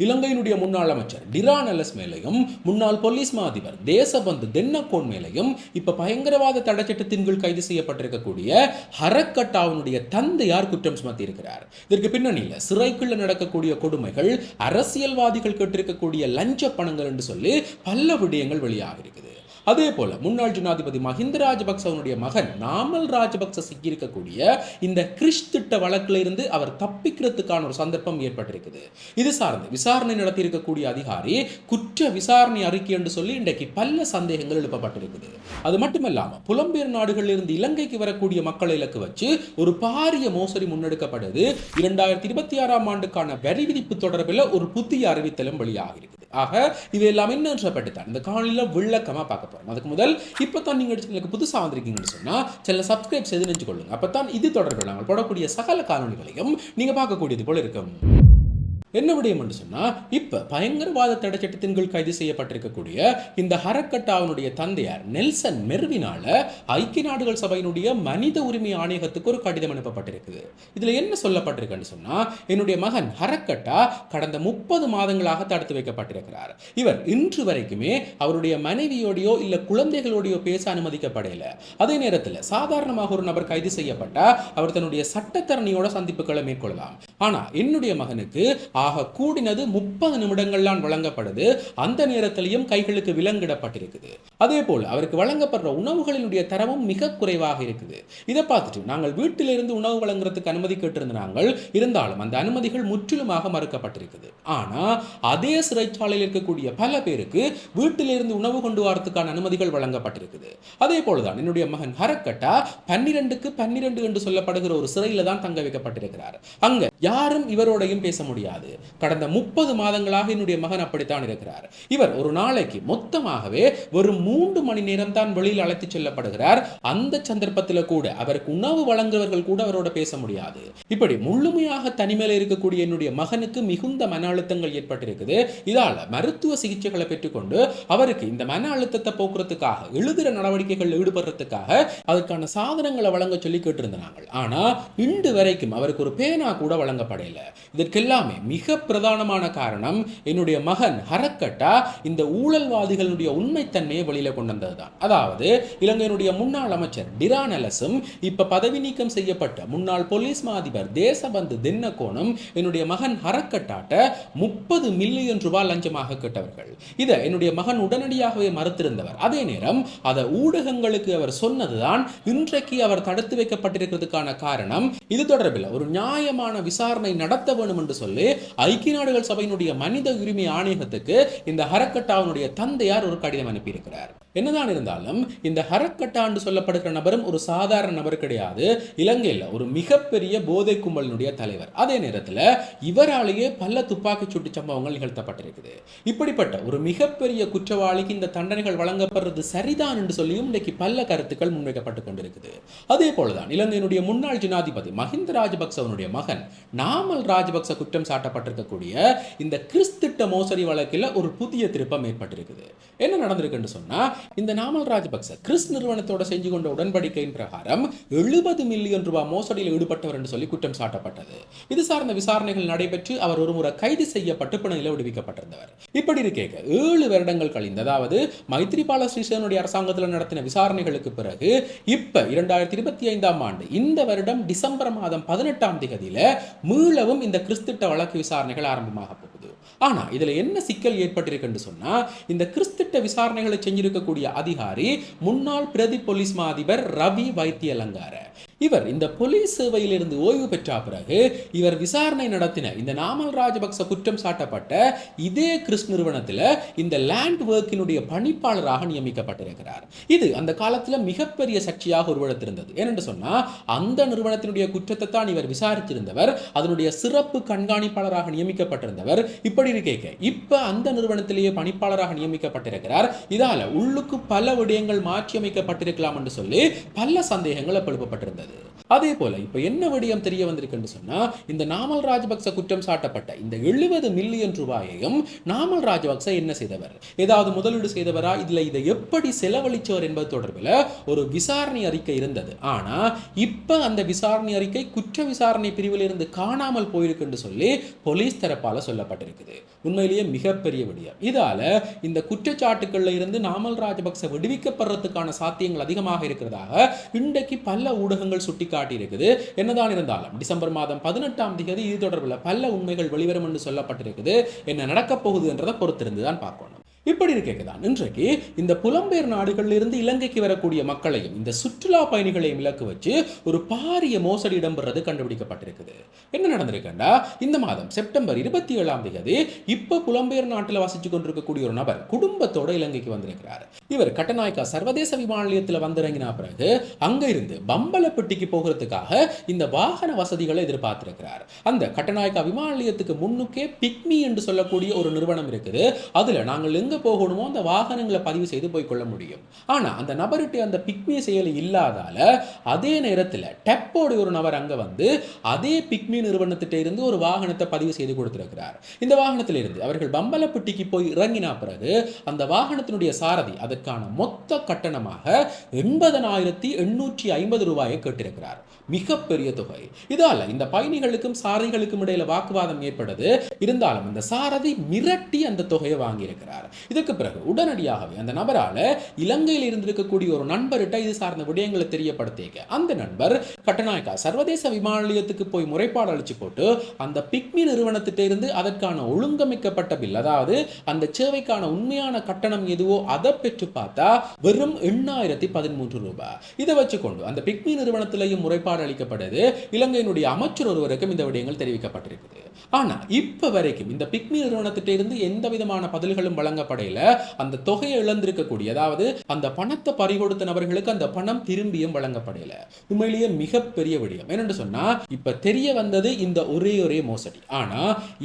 இலங்கையினுடைய முன்னாள் அமைச்சர் டிரான் எலஸ் மேலையும் முன்னாள் போலீஸ் மா அதிபர் தேசபந்து தென்னக்கோன் மேலையும் இப்ப பயங்கரவாத தடைச்சட்டத்தின் கீழ் கைது செய்யப்பட்டிருக்கக்கூடிய ஹரக்கட்டாவினுடைய தந்தையார் குற்றம் சுமத்தி இருக்கிறார் இதற்கு பின்னணியில் சிறைக்குள்ள நடக்கக்கூடிய கொடுமைகள் அரசியல்வாதிகள் கேட்டிருக்கக்கூடிய லஞ்ச பணங்கள் என்று சொல்லி பல விடயங்கள் வெளியாக இருக்குது அதே போல முன்னாள் ஜனாதிபதி மஹிந்த ராஜபக்சவனுடைய மகன் நாமல் ராஜபக்ச சிக்கியிருக்கக்கூடிய இந்த கிறிஸ் திட்ட வழக்கில் இருந்து அவர் தப்பிக்கிறதுக்கான ஒரு சந்தர்ப்பம் ஏற்பட்டிருக்குது. இது சார்ந்து விசாரணை நடத்தி இருக்கக்கூடிய அதிகாரி குற்ற விசாரணை அறிக்கை என்று சொல்லி இன்றைக்கு பல சந்தேகங்கள் எழுப்பப்பட்டிருக்குது. அது மட்டுமல்லாமல் புலம்பெயர் நாடுகளில் இருந்து இலங்கைக்கு வரக்கூடிய மக்களை இலக்கு வச்சு ஒரு பாரிய மோசடி முன்னெடுக்கப்படுது இரண்டாயிரத்தி இருபத்தி ஆறாம் ஆண்டுக்கான வரி விதிப்பு தொடர்பில் ஒரு புதிய அறிவித்தலும் வெளியாகிறது ஆக இது எல்லாமே என்னன்றப்பட்டு தான் இந்த காணொலியில் விளக்கமாக பார்க்க போகிறோம் அதுக்கு முதல் இப்போ தான் நீங்கள் எனக்கு புதுசாக வந்திருக்கீங்கன்னு சொன்னால் சில சப்ஸ்கிரைப் செய்து நினைச்சுக்கொள்ளுங்க அப்போ தான் இது தொடர்பில் நாங்கள் போடக்கூடிய சகல காணொலிகளையும் நீங்கள் பார்க்கக்கூடியது போல இருக்கும். என்ன விடயம் என்று சொன்னால் இப்போ பயங்கரவாத தடை சட்டத்தின் கீழ் கைது செய்யப்பட்டிருக்கக்கூடிய இந்த ஹரக்கட்டாவினுடைய தந்தையார் நெல்சன் மெர்வினால ஐக்கிய நாடுகள் சபையினுடைய மனித உரிமை ஆணையகத்துக்கு ஒரு கடிதம் அனுப்பப்பட்டிருக்குது. இதில் என்ன சொல்லப்பட்டிருக்குன்னு சொன்னால் என்னுடைய மகன் ஹரக்கட்டா கடந்த முப்பது மாதங்களாக தடுத்து வைக்கப்பட்டிருக்கிறார். இவர் இன்று வரைக்குமே அவருடைய மனைவியோடையோ இல்லை குழந்தைகளோடையோ பேச அனுமதிக்கப்படல. அதே நேரத்தில் சாதாரணமாக ஒரு நபர் கைது செய்யப்பட்டால் அவர் தன்னுடைய சட்டத்தரணியோட சந்திப்புகளை மேற்கொள்ளலாம். ஆனால் என்னுடைய மகனுக்கு ஆக கூடினது முப்பது நிமிடங்கள்லாம் வழங்கப்படுது. அந்த நேரத்திலையும் கைகளுக்கு விலங்கிடப்பட்டிருக்குது. அதே போல் அவருக்கு வழங்கப்படுற உணவுகளினுடைய தரமும் மிக குறைவாக இருக்குது. இதை பார்த்துட்டு நாங்கள் வீட்டிலிருந்து உணவு வழங்குறதுக்கு அனுமதி கேட்டிருந்த நாங்கள் இருந்தாலும் அந்த அனுமதிகள் முற்றிலுமாக மறுக்கப்பட்டிருக்குது. ஆனால் அதே சிறைச்சாலையில் இருக்கக்கூடிய பல பேருக்கு வீட்டிலிருந்து உணவு கொண்டு வரதுக்கான அனுமதிகள் வழங்கப்பட்டிருக்குது. அதே போலதான் என்னுடைய மகன் ஹரக்கட்டா பன்னிரெண்டுக்கு பன்னிரெண்டு என்று சொல்லப்படுகிற ஒரு சிறையில் தான் தங்க வைக்கப்பட்டிருக்கிறார். அங்க யாரும் இவரோடையும் பேச முடியாது. இருக்கிறது கடந்த முப்பது மாதங்களாக என்னுடைய மகன் அப்படித்தான் இருக்கிறார். இவர் ஒரு நாளைக்கு மொத்தமாகவே வெறும் மூன்று மணி நேரம் தான் வெளியில் அழைத்து செல்லப்படுகிறார். அந்த சந்தர்ப்பத்தில் கூட அவருக்கு உணவு வழங்குவர்கள் கூட அவரோட பேச முடியாது. இப்படி முழுமையாக தனிமையில் இருக்கக்கூடிய என்னுடைய மகனுக்கு மிகுந்த மன அழுத்தங்கள் ஏற்பட்டிருக்குது. இதால் மருத்துவ சிகிச்சைகளை பெற்றுக்கொண்டு அவருக்கு இந்த மன அழுத்தத்தை போக்குறதுக்காக எழுதுகிற நடவடிக்கைகள் ஈடுபடுறதுக்காக அதற்கான சாதனங்களை வழங்க சொல்லி கேட்டிருந்தாங்க. ஆனால் இன்று வரைக்கும் அவருக்கு ஒரு பேனா கூட வழங்கப்படல. இதற்கெல்லாமே மிக பிரதானமான காரணம் என்னுடைய மகன் ஹரக்கட்டா இந்த ஊழல்வாதிகளுடைய உண்மைத்தன்மையை வெளியில கொண்டு வந்ததுதான். அதாவது இலங்கையினுடைய முன்னாள் அமைச்சர் டிரான் எலஸும் இப்ப பதவி நீக்கம் செய்யப்பட்ட முன்னாள் போலீஸ் மாதிபர் தேசபந்து தின்னகோணம் என்னுடைய மகன் ஹரக்கட்டாட்ட முப்பது மில்லியன் ரூபாய் லஞ்சமாக கேட்டவர்கள். இதை என்னுடைய மகன் உடனடியாகவே மறுத்திருந்தவர். அதே நேரம் அதை ஊடகங்களுக்கு அவர் சொன்னதுதான் இன்றைக்கு அவர் தடுத்து வைக்கப்பட்டிருக்கிறதுக்கான காரணம். இது தொடர்பில் ஒரு நியாயமான விசாரணை நடத்த வேணும் என்று சொல்லி ஐக்கிய நாடுகள் சபையினுடைய மனித உரிமை ஆணையகத்துக்கு இந்த ஹரக்கட்டாவினுடைய தந்தையார் ஒரு கடிதம் அனுப்பியிருக்கிறார். என்னதான் இருந்தாலும் இந்த ஹரக்கட்டாண்டு சொல்லப்படுகிற நபரும் ஒரு சாதாரண நபர் கிடையாது. இலங்கையில் ஒரு மிகப்பெரிய போதை கும்பலினுடைய தலைவர். அதே நேரத்தில் இவராலேயே பல துப்பாக்கி சூட்டு சம்பவங்கள் நிகழ்த்தப்பட்டிருக்குது. இப்படிப்பட்ட ஒரு மிகப்பெரிய குற்றவாளிக்கு இந்த தண்டனைகள் வழங்கப்படுறது சரிதான் என்று சொல்லியும் இன்றைக்கு பல கருத்துக்கள் முன்வைக்கப்பட்டு கொண்டிருக்குது. அதே போலதான் இலங்கையினுடைய முன்னாள் ஜனாதிபதி மஹிந்த ராஜபக்சவனுடைய மகன் நாமல் ராஜபக்ச குற்றம் சாட்டப்பட்டிருக்கக்கூடிய இந்த கிறிஸ்திட்ட மோசடி வழக்கில் ஒரு புதிய திருப்பம் ஏற்பட்டிருக்குது. என்ன நடந்திருக்குன்னு சொன்னால் இந்த நாமல் ராஜபக்ச கிறிஸ் நிறுவனத்தோட செஞ்சு கொண்ட உடன்படிக்கையின் பிரகாரம் எழுபது மில்லியன் ரூபாய் மோசடியில் ஈடுபட்டவர் என்று சொல்லி குற்றம் சாட்டப்பட்டது. இது சார்ந்த விசாரணைகள் நடைபெற்று அவர் ஒருமுறை கைது செய்யப்பட்டு பிணையில் விடுவிக்கப்பட்டிருந்தவர். இப்படி இருக்கேக்க ஏழு வருடங்கள் கழிந்து அதாவது மைத்ரிபால ஸ்ரீசேனுடைய அரசாங்கத்தில் நடத்தின விசாரணைகளுக்கு பிறகு இப்ப இரண்டாயிரத்தி இருபத்தி ஐந்தாம் ஆண்டு இந்த வருடம் டிசம்பர் மாதம் பதினெட்டாம் தேதியில மீளவும் இந்த கிறிஸ்திட்ட வழக்கு விசாரணைகள் ஆரம்பமாக போகுது ஆனா இதுல என்ன சிக்கல் ஏற்பட்டிருக்குன்னு சொன்னா இந்த கிறிஸ்திட்ட விசாரணைகளை செஞ்சிருக்கக்கூடிய அதிகாரி முன்னாள் பிரதி போலீஸ் மாதிபர் ரவி வைத்தியலங்கார. இவர் இந்த போலீஸ் சேவையிலிருந்து ஓய்வு பெற்ற பிறகு இவர் விசாரணை நடத்தின இந்த நாமல் ராஜபக்ச குற்றம் சாட்டப்பட்ட இதே கிறிஸ் நிறுவனத்தில் இந்த லேண்ட் ஒர்க்கினுடைய பணிப்பாளராக நியமிக்கப்பட்டிருக்கிறார். இது அந்த காலத்தில் மிகப்பெரிய சர்ச்சையாக உருவெடுத்திருந்தது. ஏனென்று சொன்னால் அந்த நிறுவனத்தினுடைய குற்றத்தை தான் இவர் விசாரித்திருந்தவர். அதனுடைய சிறப்பு கண்காணிப்பாளராக நியமிக்கப்பட்டிருந்தவர். இப்படி இருக்கேக்க இப்போ அந்த நிறுவனத்திலேயே பணிப்பாளராக நியமிக்கப்பட்டிருக்கிறார். இதால உள்ளுக்கு பல விடயங்கள் மாற்றியமைக்கப்பட்டிருக்கலாம் என்று சொல்லி பல சந்தேகங்கள் எழுப்பப்பட்டிருந்தது. சொல்லப்பட்டிருந்தது அதே போல இப்போ என்ன விடயம் தெரிய வந்திருக்குன்னு சொன்னால் இந்த நாமல் ராஜபக்ச குற்றம் சாட்டப்பட்ட இந்த எழுபது மில்லியன் ரூபாயையும் நாமல் ராஜபக்ச என்ன செய்தவர்? ஏதாவது முதலீடு செய்தவரா? இதில் இதை எப்படி செலவழிச்சவர் என்பது தொடர்பில் ஒரு விசாரணை அறிக்கை இருந்தது. ஆனால் இப்போ அந்த விசாரணை அறிக்கை குற்ற விசாரணை பிரிவில் இருந்து காணாமல் போயிருக்குன்னு சொல்லி போலீஸ் தரப்பால் சொல்லப்பட்டிருக்குது. உண்மையிலேயே மிகப்பெரிய விடயம். இதால் இந்த குற்றச்சாட்டுகள்ல இருந்து நாமல் ராஜபக்ச விடுவிக்கப்படுறதுக்கான சாத்தியங்கள் அதிகமாக இருக்கிறதாக இன்றைக்கு பல ஊடகங்கள் சுட்டிக்காட்டி இருக்குது என்னதான் இருந்தாலும் டிசம்பர் மாதம் பதினெட்டாம் தேதி இது தொடர்பில் பல உண்மைகள் வெளிவரும் என்று சொல்லப்பட்டிருக்குது. என்ன நடக்கப் போகுது என்றதை பொறுத்திருந்து தான் பார்க்கணும். இப்படி கேட்குதான். இன்றைக்கு இந்த புலம்பெயர் நாடுகளில் இருந்து இலங்கைக்கு வரக்கூடிய மக்களையும் இந்த சுற்றுலா பயணிகளையும் இலக்கு வச்சு ஒரு பாரிய மோசடி இடம்பெறது கண்டுபிடிக்கப்பட்டிருக்குது. என்ன நடந்திருக்குண்டா? இந்த மாதம் செப்டம்பர் இருபத்தி ஏழாம் தேதி இப்போ புலம்பெயர் நாட்டில் வசிச்சு கொண்டிருக்கக்கூடிய ஒரு நபர் குடும்பத்தோட இலங்கைக்கு வந்திருக்கிறார். இவர் கட்டநாயக்கா சர்வதேச விமான நிலையத்தில் வந்திறங்கின பிறகு அங்க இருந்து பம்பலப்பட்டிக்கு போகிறதுக்காக இந்த வாகன வசதிகளை எதிர்பார்த்திருக்கிறார். அந்த கட்டநாயக்கா விமான நிலையத்துக்கு முன்னுக்கே பிக்மி என்று சொல்லக்கூடிய ஒரு நிறுவனம் இருக்குது. அதுல நாங்கள் எங்க போகணுமோ அந்த வாகனங்களை பதிவு செய்து போய் கொள்ள முடியும். ஆனா அந்த நபர்கிட்ட அந்த பிக்மி செயலி இல்லாதால அதே நேரத்தில் டெப்போடைய ஒரு நபர் அங்க வந்து அதே பிக்மி நிறுவனத்திட்ட இருந்து ஒரு வாகனத்தை பதிவு செய்து கொடுத்திருக்கிறார். இந்த வாகனத்தில் இருந்து அவர்கள் பம்பலப்பட்டிக்கு போய் இறங்கினா பிறகு அந்த வாகனத்தினுடைய சாரதி அதற்கான மொத்த கட்டணமாக எண்பதனாயிரத்தி எண்ணூற்றி ஐம்பது ரூபாயை கேட்டிருக்கிறார். மிகப்பெரிய தொகை. இதால இந்த பயணிகளுக்கும் சாரதிகளுக்கும் இடையில வாக்குவாதம் ஏற்பட்டது இருந்தாலும் இந்த சாரதி மிரட்டி அந்த தொகையை வாங்கியிருக்கிறார். இதுக்கு பிறகு உடனடியாகவே அந்த நபரால இலங்கையில் இருந்திருக்கக்கூடிய ஒரு நண்பர்கிட்ட இது சார்ந்த விடயங்களை தெரியப்படுத்திக்க அந்த நண்பர் கட்டநாயக்கா சர்வதேச விமான நிலையத்துக்கு போய் முறைப்பாடு அழிச்சு போட்டு அந்த பிக்மி நிறுவனத்திட்ட இருந்து அதற்கான ஒழுங்கமைக்கப்பட்ட பில் அதாவது அந்த சேவைக்கான உண்மையான கட்டணம் எதுவோ அதை பெற்று பார்த்தா வெறும் எண்ணாயிரத்தி பதிமூன்று ரூபாய் இதை வச்சுக்கொண்டு அந்த பிக்மி நிறுவனத்திலையும் முறைப்பாடு அளிக்கப்படுது இலங்கையினுடைய அமைச்சர் ஒருவருக்கும் இந்த விடயங்கள் தெரிவிக்கப்பட்டிருக்குது. ஆனா இப்ப வரைக்கும் இந்த பிக்மி நிறுவனத்திட்ட இருந்து எந்த விதமான பதில்களும் வழங்கப்படையில அந்த தொகையை இழந்திருக்கக்கூடிய அதாவது அந்த பணத்தை பறிகொடுத்த நபர்களுக்கு அந்த பணம் திரும்பியும் வழங்கப்படையில உண்மையிலேயே மிகப்பெரிய விடயம். என்னென்னு சொன்னா இப்ப தெரிய வந்தது இந்த ஒரே ஒரே மோசடி. ஆனா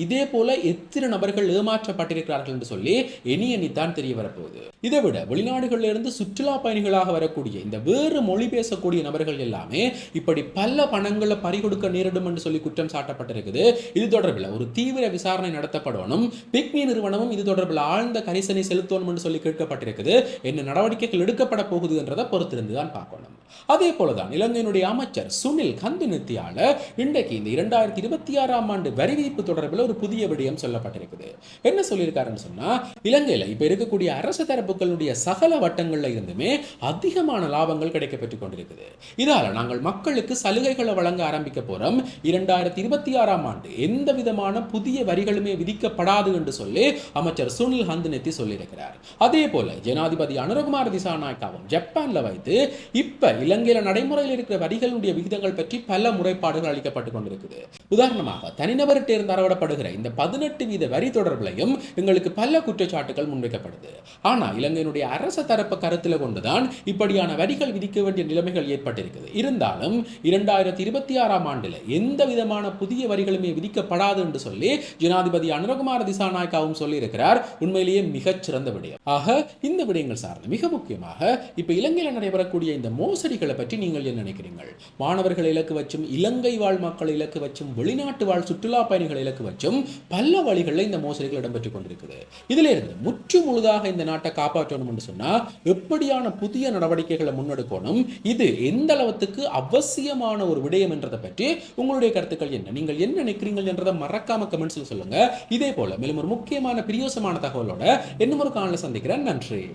இதே போல எத்தனை நபர்கள் ஏமாற்றப்பட்டிருக்கிறார்கள் என்று சொல்லி எண்ணி எண்ணித்தான் தெரிய வரப்போகுது. இதை விட வெளிநாடுகளில் இருந்து சுற்றுலா பயணிகளாக வரக்கூடிய இந்த வேறு மொழி பேசக்கூடிய நபர்கள் எல்லாமே இப்படி பல பணங்களை பறிகொடுக்க நேரிடும் என்று சொல்லி குற்றம் சாட்டப்பட்டிருக்குது. இது தொடர்பில் ஒரு தீவிர விசாரணை நடத்தப்படணும். பிக்மி நிறுவனமும் இது தொடர்பில் ஆழ்ந்த கரிசனை செலுத்தணும் என்று சொல்லி கேட்கப்பட்டிருக்குது. என்ன நடவடிக்கைகள் எடுக்கப்பட போகுது என்றதை பொறுத்திருந்து தான் பார்க்கணும். அதே போலதான் இலங்கையினுடைய அமைச்சர் சுனில் கந்து நித்தியால இன்றைக்கு இந்த இரண்டாயிரத்தி இருபத்தி ஆறாம் ஆண்டு வரி விதிப்பு தொடர்பில் ஒரு புதிய விடயம் சொல்லப்பட்டிருக்குது. என்ன சொல்லியிருக்காருன்னு சொன்னா இலங்கையில இப்ப இருக்கக்கூடிய அரசு தரப்புகளுடைய சகல வட்டங்கள்ல இருந்துமே அதிகமான லாபங்கள் கிடைக்க பெற்றுக் கொண்டிருக்குது. இதால நாங்கள் மக்களுக்கு சலுகைகளை வழங்க ஆரம்பிக்க போறோம். இரண்டாயிரத்தி இருபத்தி ஆறாம் ஆண்டு எந்த விதமான புதிய வரிகளுமே விதிக்கப்படாது என்று சொல்லி அமைச்சர் சுனில் ஹந்து பயன்படுத்தி சொல்லியிருக்கிறார். அதே போல ஜனாதிபதி அனுரகுமார் திசாநாயக்காவும் ஜப்பான்ல வைத்து இப்ப இலங்கையில நடைமுறையில் இருக்கிற வரிகளுடைய விகிதங்கள் பற்றி பல முறைப்பாடுகள் அளிக்கப்பட்டு கொண்டிருக்குது. உதாரணமாக தனிநபர்கிட்ட இருந்து அறவிடப்படுகிற இந்த பதினெட்டு வீத வரி தொடர்பிலையும் எங்களுக்கு பல குற்றச்சாட்டுகள் முன்வைக்கப்படுது. ஆனா இலங்கையினுடைய அரச தரப்பு கருத்தில் கொண்டுதான் இப்படியான வரிகள் விதிக்க வேண்டிய நிலைமைகள் ஏற்பட்டிருக்குது. இருந்தாலும் இரண்டாயிரத்தி இருபத்தி ஆறாம் ஆண்டுல எந்த விதமான புதிய வரிகளுமே விதிக்கப்படாது என்று சொல்லி ஜனாதிபதி அனுரகுமார் திசாநாயக்காவும் சொல்லியிருக்கிறார். உண்மையிலேயே மிகச்சிறந்த விடயம். ஆக இந்த விடயங்கள் சார்ந்து மிக முக்கியமாக இப்ப இலங்கையில் நடைபெறக்கூடிய இந்த மோசடிகளை பற்றி நீங்கள் என்ன நினைக்கிறீர்கள்? மாணவர்கள் இலக்கு வச்சும் இலங்கை வாழ் மக்கள் இலக்கு வச்சும் வெளிநாட்டு வாழ் சுற்றுலா பயணிகள் இலக்கு வச்சும் பல வழிகளில் இந்த மோசடிகள் இடம்பெற்றுக் கொண்டிருக்குது இதுல இருந்து முற்று முழுதாக இந்த நாட்டை காப்பாற்றணும் என்று சொன்னா எப்படியான புதிய நடவடிக்கைகளை முன்னெடுக்கணும் இது எந்த அளவுக்கு அவசியமான ஒரு விடயம் என்றதை பற்றி உங்களுடைய கருத்துக்கள் என்ன? நீங்கள் என்ன நினைக்கிறீர்கள் என்றதை மறக்காம கமெண்ட்ஸ்ல சொல்லுங்க. இதே போல மேலும் ஒரு முக்கியமான பிரியோசமான தகவலோட இன்னும் ஒரு காணல சந்திக்கிறேன். நன்றி.